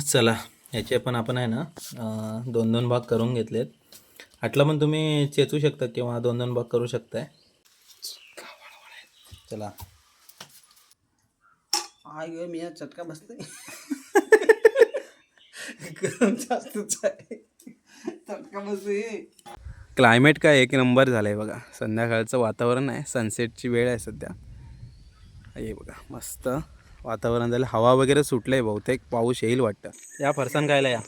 चला याचे पण आपण आहे ना दोन दोन भाग करून घेतलेत. आटला पण तुम्ही चेचू शकता किंवा दोन दोन भाग करू शकताय. चला. आय ग मी चटका बसते. गरम जास्तच आहे. चटका बसते. क्लायमेट काय एक नंबर झालं आहे बघा. संध्याकाळचं वातावरण आहे. सनसेटची वेळ आहे सध्या. हे बघा मस्त. वातावरण झालं हवा वगैरे सुटलं आहे बहुतेक पाऊस येईल वाटतं. या फरसाण खायला या.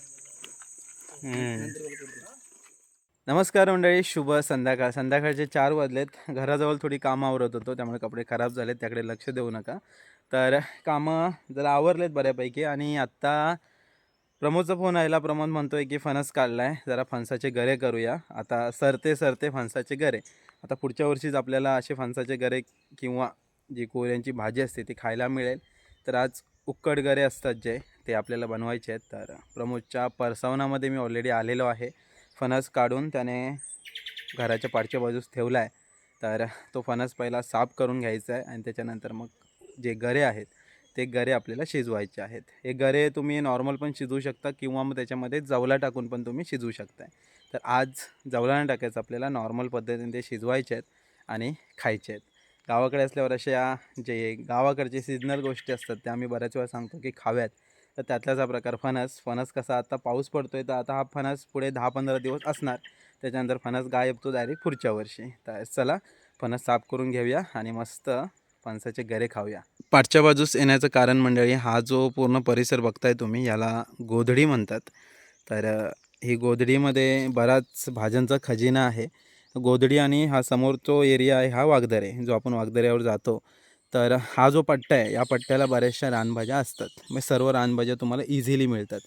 नमस्कार मंडळी शुभ संध्याकाळ. संध्याकाळचे चार वाजलेत. घराजवळ थोडी कामं आवरत होतो त्यामुळे कपडे खराब झालेत त्याकडे लक्ष देऊ नका. तर कामं जरा आवरलेत बऱ्यापैकी आणि आत्ता प्रमोदचा फोन आला प्रमोद म्हणतोय की फणस काढला आहे जरा फणसाचे गरे करूया. आता सरते सरते फणसाचे गरे. आता पुढच्या वर्षीच आपल्याला असे फणसाचे गरे किंवा जी कोऱ्यांची भाजी असते ती खायला मिळेल. तर आज उक्कड गरे असतात जे ते आपल्याला बनवायचे आहेत. तर प्रमोदच्या परसावनामध्ये मी ऑलरेडी आलेलो आहे. फणस काढून त्याने घराच्या पाठच्या बाजूस ठेवला आहे तर तो फणस पहिला साफ करून घ्यायचा आहे आणि त्याच्यानंतर मग जे गरे आहेत ते गरे आपल्याला शिजवायचे आहेत. हे गरे तुम्ही नॉर्मल पण शिजवू शकता किंवा मग त्याच्यामध्ये जवला टाकून पण तुम्ही शिजवू शकताय. तर आज जवला नाही टाकायचं आपल्याला नॉर्मल पद्धतीने ते शिजवायचे आहेत आणि खायचे आहेत. गावाकडे असल्यावर अशा जे गावाकडचे सिजनल गोष्टी असतात त्या आम्ही बऱ्याच वेळा सांगतो की खाव्यात. तर त्यातलाच हा प्रकार फणस. फणस कसा आता पाऊस पडतोय तर आता हा फणस पुढे दहा पंधरा दिवस असणार. त्याच्यानंतर फणस गायब तो डायरेक्ट पुढच्या वर्षी. तर चला फणस साफ करून घेऊया आणि मस्त फणसाचे गरे खाऊया. पाठच्या बाजूस येण्याचं कारण मंडळी हा जो पूर्ण परिसर बघताय तुम्ही याला गोधडी म्हणतात. तर ही गोधडीमध्ये बराच भाज्यांचा खजिना आहे. गोधडी आणि हा समोर जो एरिया आहे हा वागदरे जो आपण वागदऱ्यावर जातो. तर हा जो पट्टा आहे या पट्ट्याला बऱ्याचशा रानभाज्या असतात. मग सर्व रानभाज्या तुम्हाला इझिली मिळतात.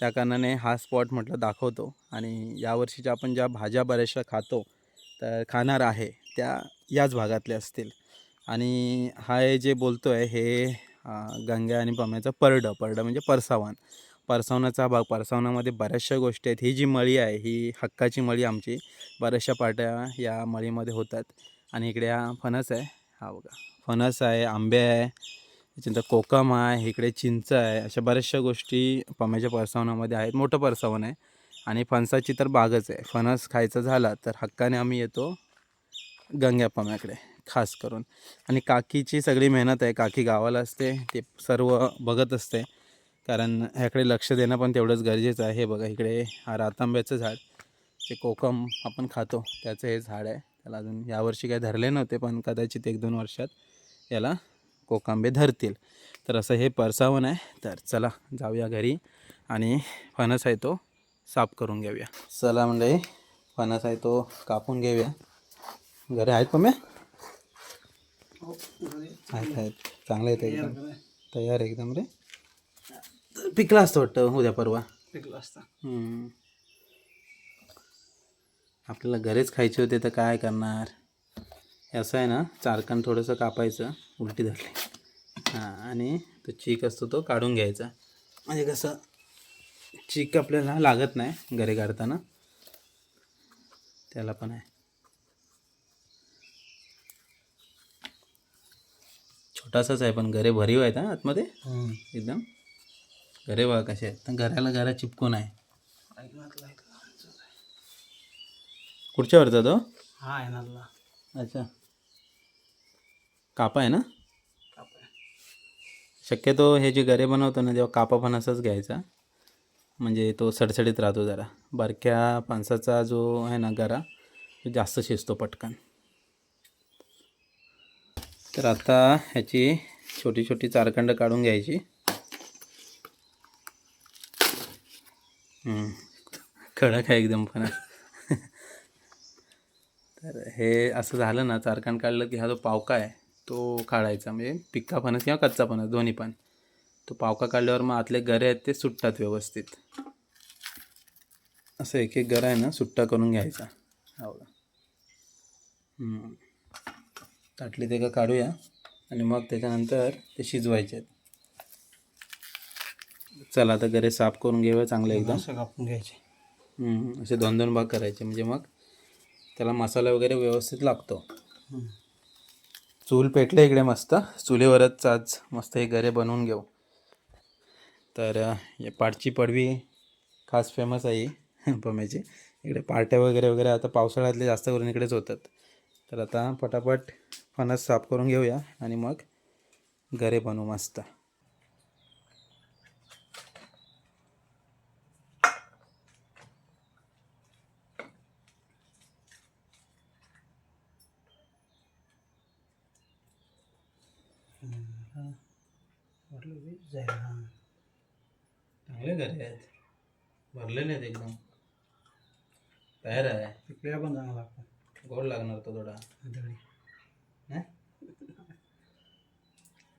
त्या कारणाने हा स्पॉट म्हटलं दाखवतो. आणि यावर्षीच्या आपण ज्या भाज्या बऱ्याचशा खातो तर खाणार आहे त्या याच भागातल्या असतील. आणि हा हे जे बोलतो आहे हे गंगा आणि पम्याचं परडं परडं म्हणजे परसावान. परसवनाचा भाग परसवनामध्ये बऱ्याचशा गोष्टी आहेत. ही जी मळी आहे ही हक्काची मळी आमची बऱ्याचशा पाट्या या मळीमध्ये होतात. आणि इकडे हा फणस आहे. हा बघा. फणस आहे आंबे आहे त्याच्यानंतर कोकम आहे इकडे चिंच आहे. अशा बऱ्याचशा गोष्टी पम्याच्या परसवनामध्ये आहेत. मोठं परसवन आहे. आणि फणसाची तर बागच आहे. फणस खायचं झाला तर हक्काने आम्ही येतो गंग्या पम्याकडे खास करून. आणि काकीची सगळी मेहनत आहे. काकी गावाला असते ते सर्व बघत असते. कारण ह्याकडे लक्ष देणं पण तेवढंच गरजेचं आहे. हे बघा इकडे हा रातांब्याचं झाड जे कोकम आपण खातो त्याचं हे झाड आहे. त्याला अजून यावर्षी काही धरले नव्हते पण कदाचित एक दोन वर्षात याला कोकांबे धरतील. तर असं हे परसावन आहे. तर चला जाऊया घरी आणि फणस आहे तो साफ करून घेऊया. चला म्हणजे फणस आहे तो कापून घेऊया. घरी आहेत पम्या? हो आहेत. आहेत चांगले आहेत एकदम. तयार आहे एकदम रे. पिकला असतं वाटतं उद्या परवा? पिकलं असतं. हम्म. आपल्याला घरीच खायचे होते तर काय करणार? हे असं आहे ना चारकान थोडंसं कापायचं उलटी धरली. हां आणि तो चीक असतो तो काढून घ्यायचा. म्हणजे कसं चीक आपल्याला लागत नाही घरी काढताना. त्याला पण आहे. छोटासाच आहे पण घरे भरीव आहेत हा आतमध्ये? एकदम? घरे बघा कसे आहेत? तर घराला घरा चिपकून आहे. कुठच्या वरचा तो? हा ऐकण्यातला अच्छा. कापा आहे ना? शक्यतो हे जे गरे बनवतो ना तेव्हा कापा पण असंच घ्यायचा. म्हणजे तो सडसडीत राहतो जरा. बारक्या फणसाचा जो आहे ना गरा तो जास्त शिजतो पटकन. तर आता ह्याची छोटी छोटी चारखंड काढून घ्यायची. कडक आहे एकदम पण. तर हे असं झालं ना चारखंड काढलं की हा जो पावका आहे तो काढायचा. म्हणजे पिक्का फणस किंवा कच्चा फणस दोन्ही पण. तो पावका काढल्यावर मग आतले गरे आहेत ते सुटतात व्यवस्थित. असं एक एक गरा आहे ना सुट्टा करून घ्यायचा. हो ताटली ते का काढूया आणि मग त्याच्यानंतर ते शिजवायचे आहेत. चला आता गरे साफ करून घेऊया चांगलं एकदम. असं कापून घ्यायचे. असे दोन दोन भाग करायचे. म्हणजे मग त्याला मसाला वगैरे व्यवस्थित लागतो. चूल पेटले इकडे मस्त. चुलीवरच आज मस्त हे गरे बनवून घेऊ. तर या पाटची पडवी खास फेमस आहे पम्याची इकडे पार्ट्या वगैरे वगैरे आता पावसाळ्यातले जास्त करून इकडेच होतात. तर आता पटापट फणस साफ करून घेऊया आणि मग घरे बनवू मस्त म्हटलं की जायला. चांगले घरे आहेत. भरलेले आहेत एकदम. तयार आहे. पिकलेला पण चांगला लागतो गोड लागणार तो थोडा. नाही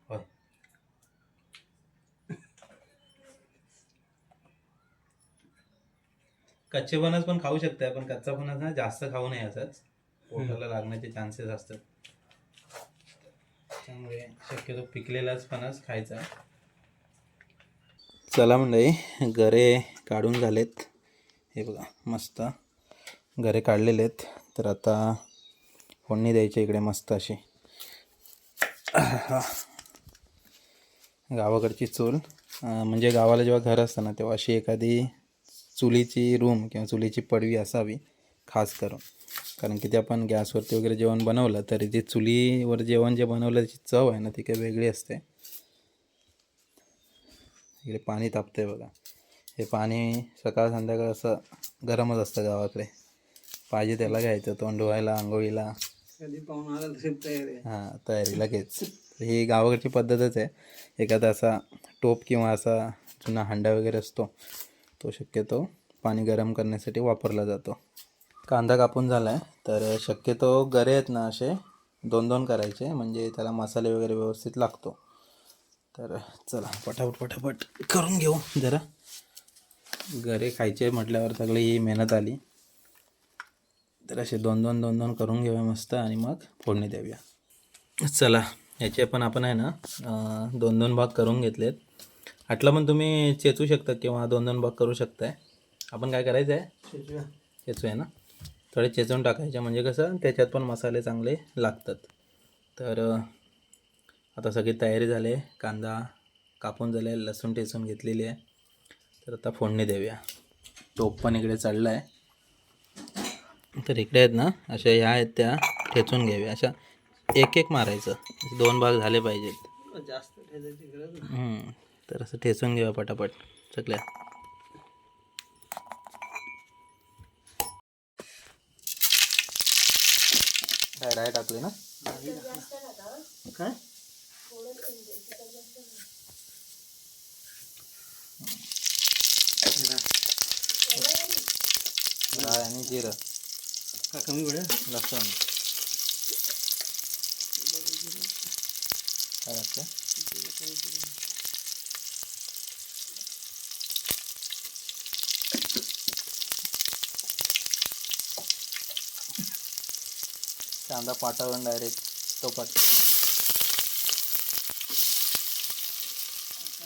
होय. कच्चे फणस पण खाऊ शकताय पण कच्चा फणस ना जास्त खाऊ नये असंच पोटाला लागण्याचे चान्सेस असतात. त्यामुळे शक्यतो पिकलेलाच फणस खायचा. चला मंडळी गरे काढून झालेत. हे बघा मस्त. गरे काढलेले आहेत. तर आता फोडणी द्यायची इकडे मस्त अशी. गावाकडची चूल. म्हणजे गावाला जेव्हा घर असतं ना तेव्हा अशी एखादी चुलीची रूम किंवा चुलीची पडवी असावी खास करून. कारण की ते आपण गॅसवरती वगैरे जेवण बनवलं तरी ते चुलीवर जेवण जे बनवलं त्याची चव आहे ना ती काही वेगळी असते. इकडे पाणी तापतंय बघा. हे पाणी सकाळ संध्याकाळ असं गरमच असतं गावाकडे. पाहिजे त्याला घ्यायचं तोंड धुवायला आंघोळीला. आहे. हां तयारी लगेच. ही गावाकडची पद्धतच आहे. एखादा असा टोप किंवा असा जुना हांडा वगैरे असतो तो शक्यतो पाणी गरम करण्यासाठी वापरला जातो. कांदा कापून झाला आहे तर शक्यतो गरे आहेत ना असे दोन दोन करायचे म्हणजे त्याला मसाले वगैरे व्यवस्थित लागतो. तर चला पटापट पटापट करून घेऊ जरा. गरे खायचे म्हटल्यावर सगळी ही मेहनत आली. तर असे दोन दोन दोन दोन करून घेऊया मस्त आणि मग फोडणी देऊया. चला याचे पण आपण आहे ना दोन दोन भाग करून घेतलेत. हाटला पण तुम्ही चेचू शकता किंवा दोन दोन भाग करू शकताय. आपण काय करायचं आहे. चेचू आहे ना? थोडे चेचून टाकायचे. म्हणजे कसं त्याच्यात पण मसाले चांगले लागतात. तर आता सगळी तयारी झाली आहे. कांदा कापून झाले लसूण ठेचून घेतलेली आहे. तर आता फोडणी देऊया. टोप पण इकडे चढला आहे तर इकडे आहेत ना अशा ह्या आहेत त्या ठेचून घ्याव्या अशा एक एक मारायचं. दोन भाग झाले पाहिजेत. जास्त तर असं ठेचून घेऊया पटापट. सगळ्या काय राय टाकले ना? काय? राय आणि जिरं का कमी पडेल लसूण काय लागतं कांदा पाठवून डायरेक्ट तो पाठ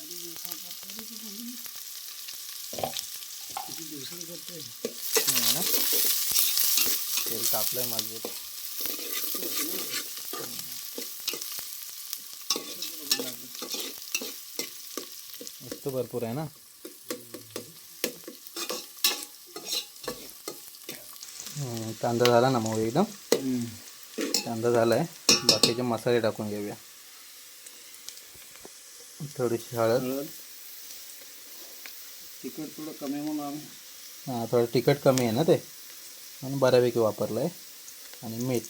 दिवसांनी करतोय हम्म ना? तेल तापलंय मजबूत मस्त भरपूर आहे ना? कांदा झाला ना मग एकदम? कांदा झाला आहे बाकीचे मसाले टाकून घेऊया. थोडीशी हळद. तिखट थोडं कमी म्हणून आम्ही थोडं तिखट कमी आहे ना ते. म्हणून बऱ्यापैकी वापरलं आहे आणि मीठ.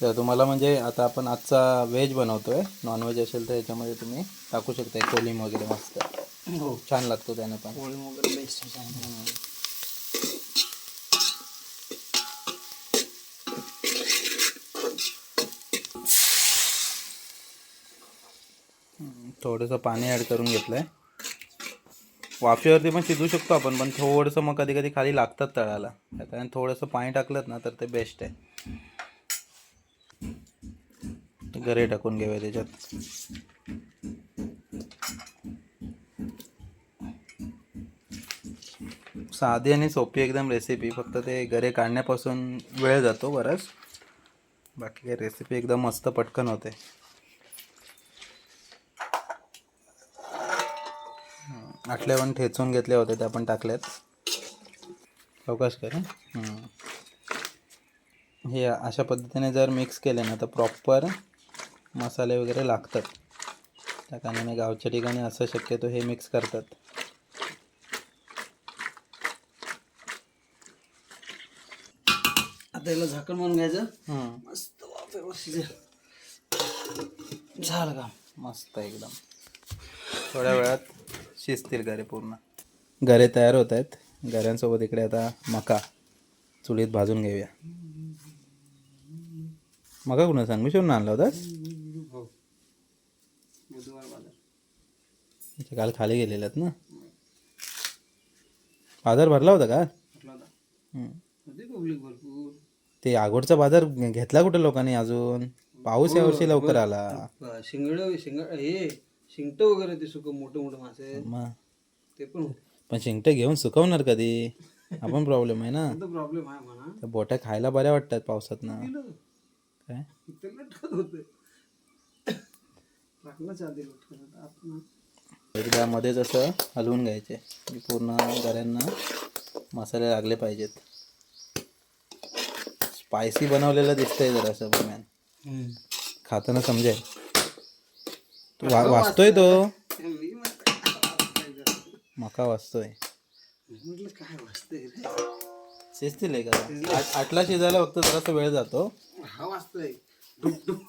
तर तुम्हाला म्हणजे आता आपण आजचा व्हेज बनवतो आहे नॉनव्हेज असेल तर याच्यामध्ये तुम्ही टाकू शकता कोलिम वगैरे मस्त. हो. छान लागतो त्याने पण. पोळी वगैरे बेस्ट आहे चांगलं. हम्म, थोडंसं पाणी ॲड करून घेतलं आहे वाफेवरती पण शिजू शकतो आपण पण थोडंसं मग कधी कधी खाली लागतात तळाला. कारण थोडंसं पाणी टाकलं ना तर ते बेस्ट आहे. गरे टाकून घेऊया त्याच्यात. साधी आणि सोपी एकदम रेसिपी फक्त ते घरे काढण्यापासून वेळ जातो बराच. बाकी काय रेसिपी एकदम मस्त पटकन होते. पण ठेचून घेतले होते त्या पण टाकल्यात चौकश कर. हं. अशा पद्धतीने जर मिक्स केले ना तर प्रॉपर मसाले वगैरे लागतात. त्या कारणाने गावच्या ठिकाणी असं शक्यतो हे मिक्स करतात. आता याला झाकण मारून घ्यायचं. मस्त झालं का मस्त एकदम. थोड्या वेळात शिजतील गरे पूर्ण. गरे तयार होत आहेत. गऱ्यांसोबत इकडे आता मका चुलीत भाजून घेऊया. मका कुणा सांग? मी शिवून आणला होतास हो. काल खाली गेलेल्यात ना? बाजार भरला होता का? होता. होती ते आगोडचा बाजार घेतला कुठे लोकांनी अजून? पाऊस यावर्षी लवकर आला. शिंगड शिंगड हे शिंगट वगैरे ते सुक मोठे मोठे मासे मग ते पण पण शिंगटे घेऊन सुकवणार कधी? आपण प्रॉब्लेम आहे ना. प्रॉब्लेम आहे म्हणा. त्या बोट्या खायला बऱ्या वाटतात पावसात ना काय? इथं लटकत होते. टाकण्याच्या आधी लटकत होतं आपण एकदा मध्येच असं हलवून घ्यायचे पूर्ण गऱ्यांना मसाले लागले पाहिजेत. स्पायसी बनवलेलं दिसतंय जरासं बघ्यान खाताना समजेल. तू वा वाचतोय तो. मी म्हटलं मका वाचतोय. म्हटलं काय वाचतंय रे? शिजतील का? आट- आटला शिजायला फक्त जरासा वेळ जातो. हा वाचतंय. डुक डुक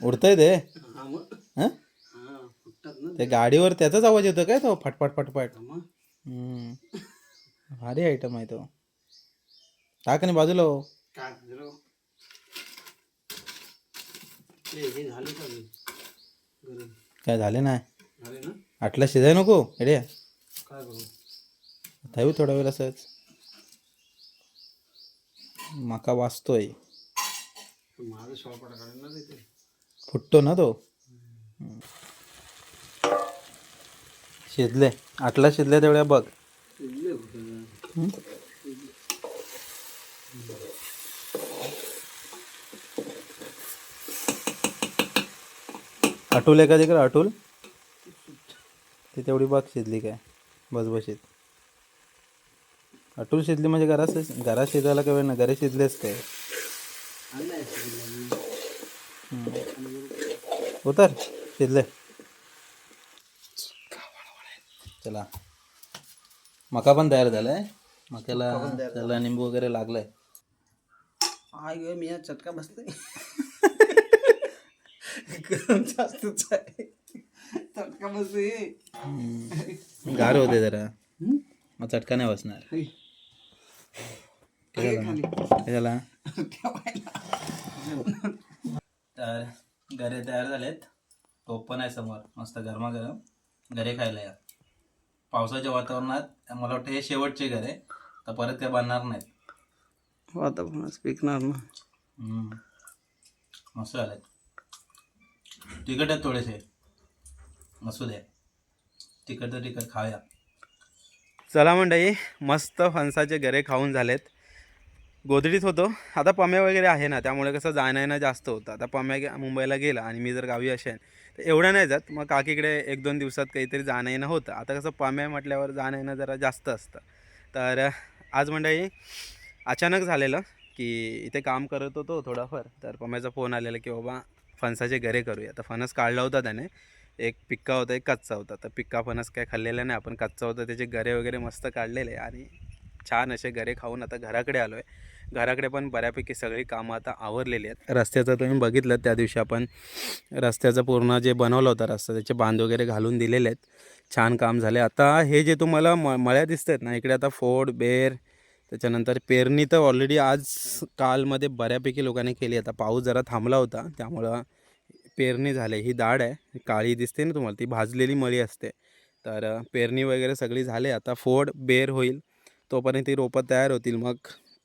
उडतंय ते. हा मग? हं? हा फुटतात ना ते गाडीवर त्याचाच आवाज येतो काय तो? फटफट फटफट मग? हम्म. भारी आयटम आहे तो. टाक आणि बाजूला हो. काय झालं झाले का? काय झाले नाही? आटला शिजाय नको एड्या काय करू? थोडा वेळ असंच. मका वाचतोय. फुटतो ना तो. शिजले. आटला शिजले तेवढ्या बघ इडले होते ना. हम्म? अटूल आहे का तिकडे? अटूल ती तेवढी बाग शिजली काय? बसबशीत अटूल शिजली म्हणजे घराच घरात शिजायला काय वेळ ना घरी शिजलेच काय? उतर. शिजले. चला. मका पण तयार झालाय. मक्याला त्याला निंबू वगैरे लागलाय. मी चटका बसतोय. गरम जास्तच आहे चटका हम्म. गार होते जरा. मग चटका नाही बसणार. झाला तर गरे तयार झालेत. पण आहे समोर. मस्त गरमागरम. गरे खायला या. पावसाच्या वातावरणात मला वाटतं हे शेवटचे गरे तर परत काय बनणार नाहीत. वातावरणात पिकणार ना. हम्म. मस्त झालेत. तिखट आहेत थोडेसे. असू दे. तिखट तर तिखट खाऊया. चला मंडळी मस्त फणसाचे गरे खाऊन झालेत. गोधडीत होतो. आता पम्या वगैरे आहे ना त्यामुळे कसं जाणं येणं जास्त होतं. आता पम्या मुंबईला गेला आणि मी जर गावी असेल तर एवढं नाही जात. मग काकीकडे एक दोन दिवसात काहीतरी जाणं येणं होतं. आता कसं पम्या म्हटल्यावर जाणं येणं जरा जास्त असतं. तर आज मंडळी अचानक झालेलं की इथे काम करत होतो थोडाफार. तर पम्याचा फोन आलेला की बाबा फणसाचे गरे करूया. तर फणस काढला होता त्याने. एक पिक्का होता एक कच्चा होता. तर पिक्का फणस काय खाल्लेला नाही. आपण कच्चा होता त्याचे गरे वगैरे मस्त काढलेले आणि छान असे गरे खाऊन आता घराकडे आलो आहे घराकडे पण बऱ्यापैकी सगळी कामं आता आवरलेली आहेत. रस्त्याचं तुम्ही बघितलं त्या दिवशी आपण रस्त्याचं पूर्ण जे बनवलं होतं रस्ता त्याचे बांध वगैरे घालून दिलेले आहेत. छान काम झाले आता हे जे तुम्हाला म मळ्या दिसत आहेत ना इकडे आता फोड बेर त्याच्यानंतर पेरणी तर ऑलरेडी आज कालमध्ये बऱ्यापैकी लोकांनी केली. आता पाऊस जरा थांबला होता त्यामुळं पेरणी झाली. ही डाळ आहे काळी दिसते ना तुम्हाला ती भाजलेली मळी असते. तर पेरणी वगैरे सगळी झाली. आता फोड बेर होईल तोपर्यंत ती रोपं तयार होतील. मग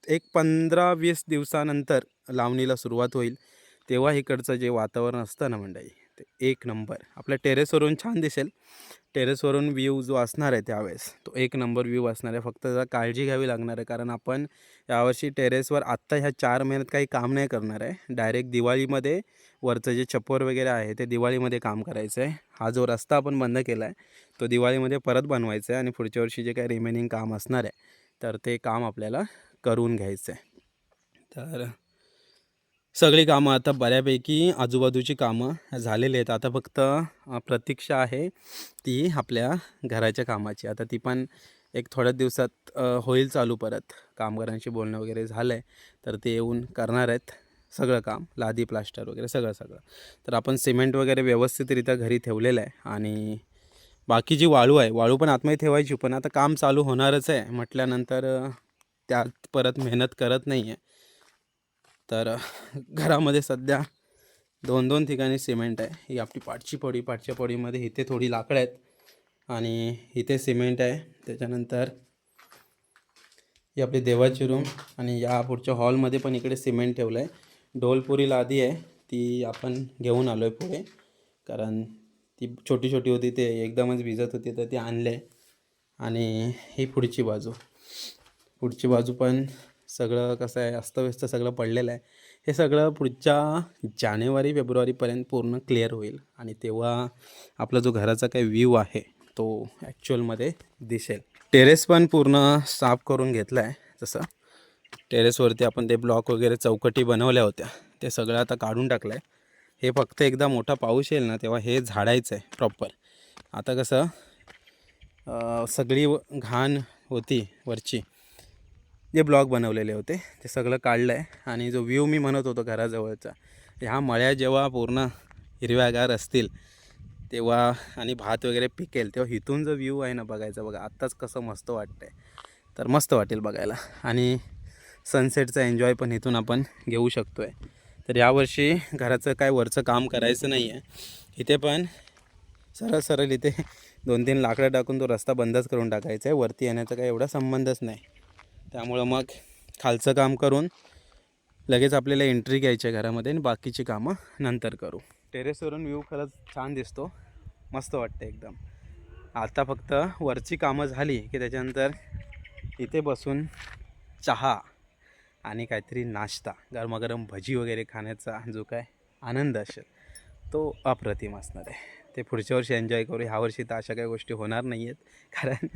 एक पंधरा वीस दिवसानंतर लावणीला सुरुवात होईल. तेव्हा इकडचं जे वातावरण असतं ना मंडळी ते एक नंबर. आपल्या टेरेसवरून छान दिसेल. टेरेसवरून व्ह्यू जो असणार आहे त्यावेळेस तो एक नंबर व्ह्यू असणार आहे. फक्त जरा काळजी घ्यावी लागणार आहे कारण आपण यावर्षी टेरेसवर आत्ता ह्या चार महिन्यात काही काम नाही करणार आहे. डायरेक्ट दिवाळीमध्ये वरचं जे छप्पर वगैरे आहे ते दिवाळीमध्ये काम करायचं आहे. हा जो रस्ता आपण बंद केला आहे तो दिवाळीमध्ये परत बनवायचा आहे आणि पुढच्या वर्षी जे काही रिमेनिंग काम असणार आहे तर ते काम आपल्याला करून घ्यायचं आहे. तर सगळी कामं आता बऱ्यापैकी आजूबाजूची कामं झालेली आहेत. आता फक्त प्रतीक्षा आहे ती आपल्या घराच्या कामाची. आता ती पण एक थोड्याच दिवसात होईल चालू परत. कामगारांशी बोलणं वगैरे झालं आहे तर ते येऊन करणार आहेत सगळं काम. लादी प्लास्टर वगैरे सगळं सगळं. तर आपण सिमेंट वगैरे व्यवस्थितरित्या घरी ठेवलेलं आहे आणि बाकी जी वाळू आहे वाळू पण आतमध्ये ठेवायची पण आता काम चालू होणारच आहे. म्हटल्यानंतर त्यात परत मेहनत करत नाही आहे तर घरामध्ये सध्या दोन दोन ठिकाणी सिमेंट आहे. ही आपली पाठची पडी पाठच्या पडीमध्ये इथे थोडी लाकडं आहेत आणि इथे सिमेंट आहे. त्याच्यानंतर ही आपली देवाची रूम आणि या पुढच्या हॉलमध्ये पण इकडे सिमेंट ठेवलं आहे. ढोलपुरीला लादी आहे. ती आपण घेऊन आलो आहे पुढे. कारण ती छोटी छोटी होती ते एकदमच भिजत होती तर ती आणले. आणि ही पुढची बाजू. पुढची बाजू पण सगळं कसं आहे अस्तव्यस्त सगळं पडलेलं आहे. हे सगळं पुढच्या जानेवारी फेब्रुवारीपर्यंत पूर्ण क्लिअर होईल. आणि तेव्हा आपला जो घराचा काही व्ह्यू आहे तो ॲक्च्युअलमध्ये दिसेल. टेरेस पण पूर्ण साफ करून घेतला आहे जसं टेरेसवरती आपण ते ब्लॉक वगैरे चौकटी बनवल्या होत्या. ते सगळं आता काढून टाकलं आहे हे फक्त एकदा मोठा पाऊस येईल ना तेव्हा हे झाडायचं आहे प्रॉपर आता कसं सगळी घाण होती वरची. जे ब्लॉग बनवलेले होते ते सगळं काढलं आहे आणि जो व्ह्यू मी म्हणत होतो घराजवळचा ह्या मळ्या जेव्हा पूर्ण हिरव्यागार असतील तेव्हा आणि भात वगैरे पिकेल तेव्हा इथून जो व्ह्यू आहे ना बघायचा बघा आत्ताच कसं मस्त वाटतं आहे तर मस्त वाटेल बघायला. आणि सनसेटचा एन्जॉय पण इथून आपण घेऊ शकतो आहे तर यावर्षी घराचं काय वरचं काम करायचं नाही आहे इथे पण सरळ सरळ इथे दोन तीन लाकडं टाकून तो रस्ता बंदच करून टाकायचा आहे. वरती येण्याचा काही एवढा संबंधच नाही. त्यामुळं मग खालचं काम करून लगेच आपल्याला एंट्री घ्यायची आहे घरामध्ये आणि बाकीची कामं नंतर करू. टेरेसवरून व्ह्यू खरंच छान दिसतो. मस्त वाटतं एकदम. आता फक्त वरची कामं झाली की त्याच्यानंतर इथे बसून चहा आणि काहीतरी नाश्ता गरमागरम भजी वगैरे खाण्याचा जो काय आनंद असेल तो अप्रतिम असणार आहे. ते पुढच्या वर्षी एन्जॉय करू. ह्या वर्षी तर अशा काही गोष्टी होणार नाही आहेत कारण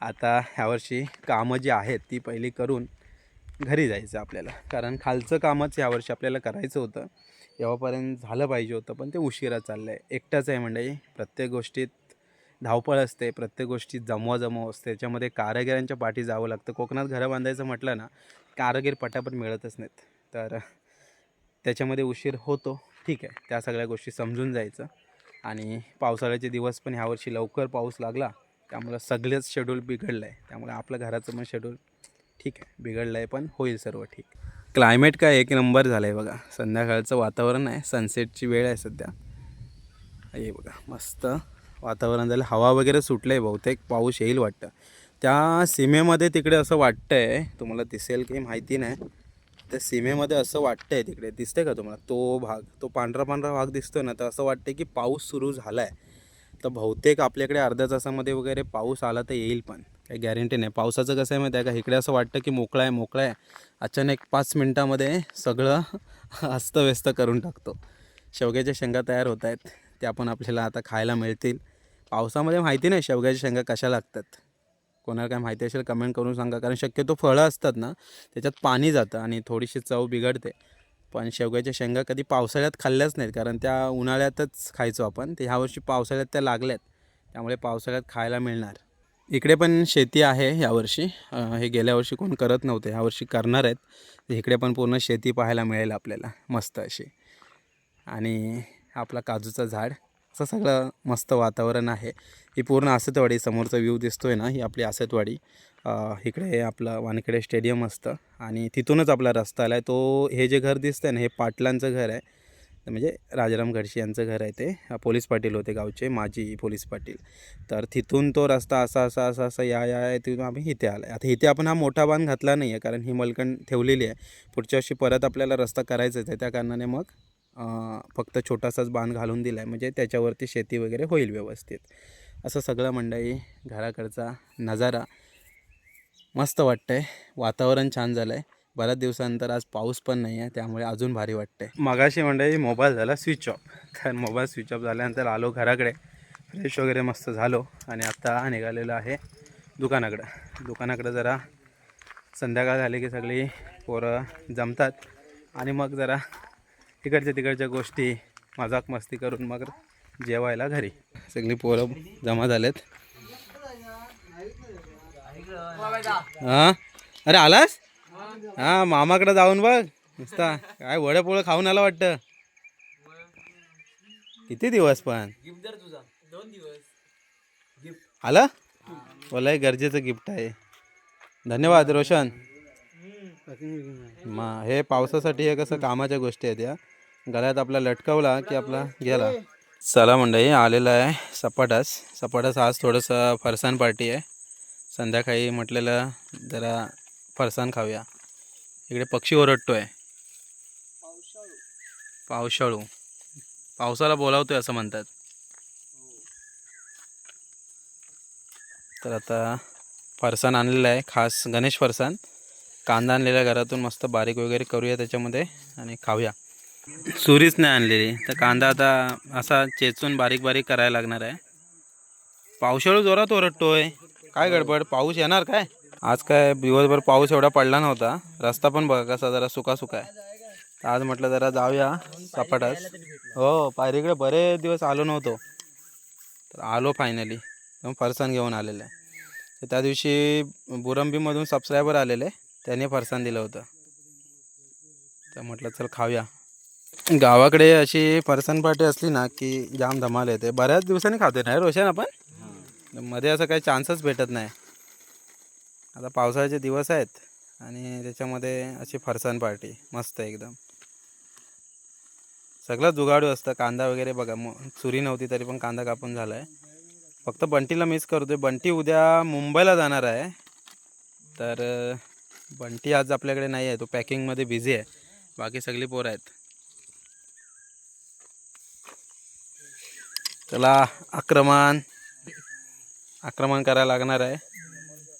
आता ह्यावर्षी कामं जी आहेत ती पहिली करून घरी जायचं आपल्याला. कारण खालचं कामच यावर्षी आपल्याला करायचं होतं. एव्हापर्यंत झालं पाहिजे होतं पण ते उशिरा चाललं आहे एकटाच आहे म्हणजे प्रत्येक गोष्टीत धावपळ असते प्रत्येक गोष्टीत जमवाजमव असते. त्याच्यामध्ये कारागिरांच्या पाठी जावं लागतं. कोकणात घरं बांधायचं म्हटलं ना कारागीर पटापट मिळतच नाहीत. तर त्याच्यामध्ये उशीर होतो. ठीक आहे. त्या सगळ्या गोष्टी समजून जायचं. आणि पावसाळ्याचे दिवस पण ह्यावर्षी लवकर पाऊस लागला त्यामुळं सगळेच शेड्यूल बिघडलं आहे त्यामुळे आपलं घराचं पण शेड्यूल ठीक आहे बिघडलं आहे पण होईल सर्व ठीक. क्लायमेट काय एक नंबर झालं आहे बघा. संध्याकाळचं वातावरण आहे सनसेटची वेळ आहे सध्या. हे बघा मस्त वातावरण झालं. हवा वगैरे सुटलं आहे बहुतेक पाऊस येईल वाटतं. त्या सीमेमध्ये तिकडे असं वाटतं आहे तुम्हाला दिसेल की माहिती नाही. त्या सीमेमध्ये असं वाटतं आहे तिकडे. दिसतंय का तुम्हाला? तो भाग तो पांढरा पांढरा भाग दिसतो ना तर असं वाटतं की पाऊस सुरू झाला आहे तर बहुतेक आपल्याकडे अर्ध्या तासामध्ये वगैरे पाऊस आला तर येईल पण. काही गॅरंटी नाही. पावसाचं कसं आहे माहिती आहे का? इकडे असं वाटतं की मोकळा आहे मोकळा आहे. अचानक पाच मिनटामध्ये सगळं अस्तव्यस्त करून टाकतो. शेवग्याच्या शेंगा तयार होत आहेत. त्या पण आपल्याला आता खायला मिळतील. पावसामध्ये माहिती नाही शेवग्याच्या शेंगा कशा लागतात. कोणाला काय माहिती असेल कमेंट करून सांगा. कारण शक्यतो फळं असतात ना त्याच्यात पाणी जातं आणि थोडीशी चव बिघडते. पण शेवग्याच्या शेंगा कधी पावसाळ्यात खाल्ल्याच नाहीत कारण त्या उन्हाळ्यातच खायचो आपण. ते ह्यावर्षी पावसाळ्यात त्या लागल्यात त्यामुळे पावसाळ्यात खायला मिळणार. इकडे पण शेती आहे यावर्षी हे गेल्या वर्षी कोण करत नव्हते ह्यावर्षी करणार आहेत. इकडे पण पूर्ण शेती पाहायला मिळेल आपल्याला मस्त अशी. आणि आपला काजूचं झाड. असं सगळं मस्त वातावरण आहे. ही पूर्ण आसतवाडी समोरचा व्ह्यू दिसतोय ना ही आपली आसतवाडी. इकडे आपलं वानखेडे स्टेडियम असतं आणि तिथूनच आपला रस्ता आला आहे तो हे जे घर दिसतंय ना हे पाटलांचं घर आहे. म्हणजे राजाराम घडशी यांचं घर आहे ते. पोलीस पाटील होते गावचे माजी पोलीस पाटील. तर तिथून तो रस्ता असा असा असा असा या या तिथून आम्ही इथे आला आता इथे आपण हा मोठा बांध घातला नाही आहे कारण ही मलकण ठेवलेली आहे. पुढच्या वर्षी परत आपल्याला रस्ता करायचाच आहे त्या कारणाने मग फक्त छोटासाच बांध घालून दिला आहे म्हणजे त्याच्यावरती शेती वगैरे होईल व्यवस्थित. असं सगळं मंडळी घराकडचा नजारा मस्त वाटतं आहे वातावरण छान झालं आहे बऱ्याच दिवसानंतर आज पाऊस पण नाही आहे त्यामुळे अजून भारी वाटते मगाशी मंडळी मोबाईल झाला स्विच ऑफ. तर मोबाईल स्विच ऑफ झाल्यानंतर आलो घराकडे. फ्रेश वगैरे मस्त झालो. आणि आत्ता निघालेलो आहे दुकानाकडं. दुकानाकडं जरा संध्याकाळ झाली की सगळी पोरं जमतात. आणि मग जरा तिकडच्या तिकडच्या गोष्टी मजाक मस्ती करून मग जेवायला घरी. सगळी पोरं जमा झालेत. हां? अरे आलास? हां मामाकडे जाऊन बघ. नुसता काय वडं पोळं खाऊन आला वाटतं. किती दिवस पण. आला? बोला हे गरजेचं गिफ्ट आहे. धन्यवाद रोशन. मग हे पावसासाठी हे कसं कामाच्या गोष्टी आहेत या? गळ्यात आपला लटकवला की आपला गेला. चला मंडळी आलेला आहे सपाटास. सपाटास आज थोडंसं फरसाण पार्टी आहे. संध्याकाळी म्हटलेलं जरा फरसाण खाऊया. इकडे पक्षी ओरडतोय. पावसाळू. पावसाला बोलावतोय असं म्हणतात. तर आता फरसाण आणलेलं आहे खास गणेश फरसाण. कांदा आणलेला घरातून मस्त बारीक वगैरे करूया त्याच्यामध्ये आणि खाऊया. सुरीच नाही आणलेली. तर कांदा आता असा चेचून बारीक बारीक करायला लागणार आहे. पावसाळू जोरात ओरडतोय. काय गडबड? पाऊस येणार काय? आज काय दिवसभर पाऊस एवढा पडला नव्हता. रस्ता पण बघा कसा जरा सुका सुका आहे आज म्हटलं जरा जाऊया सपाटाच. हो पायरीकडे बरे दिवस आलो नव्हतो. तर आलो फायनली फरसाण घेऊन आलेलं आहे. तर त्या दिवशी बुरंबीमधून सबस्क्रायबर आलेले. त्याने फरसाण दिलं होतं. तर म्हटलं चल खाऊया. गावाकडे अशी फरसाण पार्टी असली ना की जाम धमाल येते. बऱ्याच दिवसांनी खातोय ना रे रोशन आपण? मध्ये असं काही चान्सच भेटत नाही. आता पावसाळ्याचे दिवस आहेत आणि त्याच्यामध्ये अशी फरसाण पार्टी मस्त एकदम. सगळं जुगाडू असतं. कांदा वगैरे बघा मग सुरी नव्हती तरी पण कांदा कापून झाला आहे फक्त बंटीला मिस करतोय. बंटी उद्या मुंबईला जाणार आहे. तर बंटी आज आपल्याकडे नाही आहे. तो पॅकिंगमध्ये बिझी आहे. बाकी सगळी पोरं आहेत. चला आक्रमण. आक्रमण करायला लागणार आहे.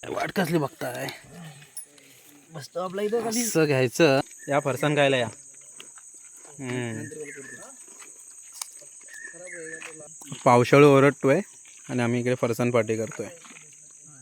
वाट कसली बघताय? बसतो आपला इथं असं घ्यायचं. या फरसाण खायला या. पावसाळू ओरडतोय आणि आम्ही इकडे फरसाण पार्टी करतोय.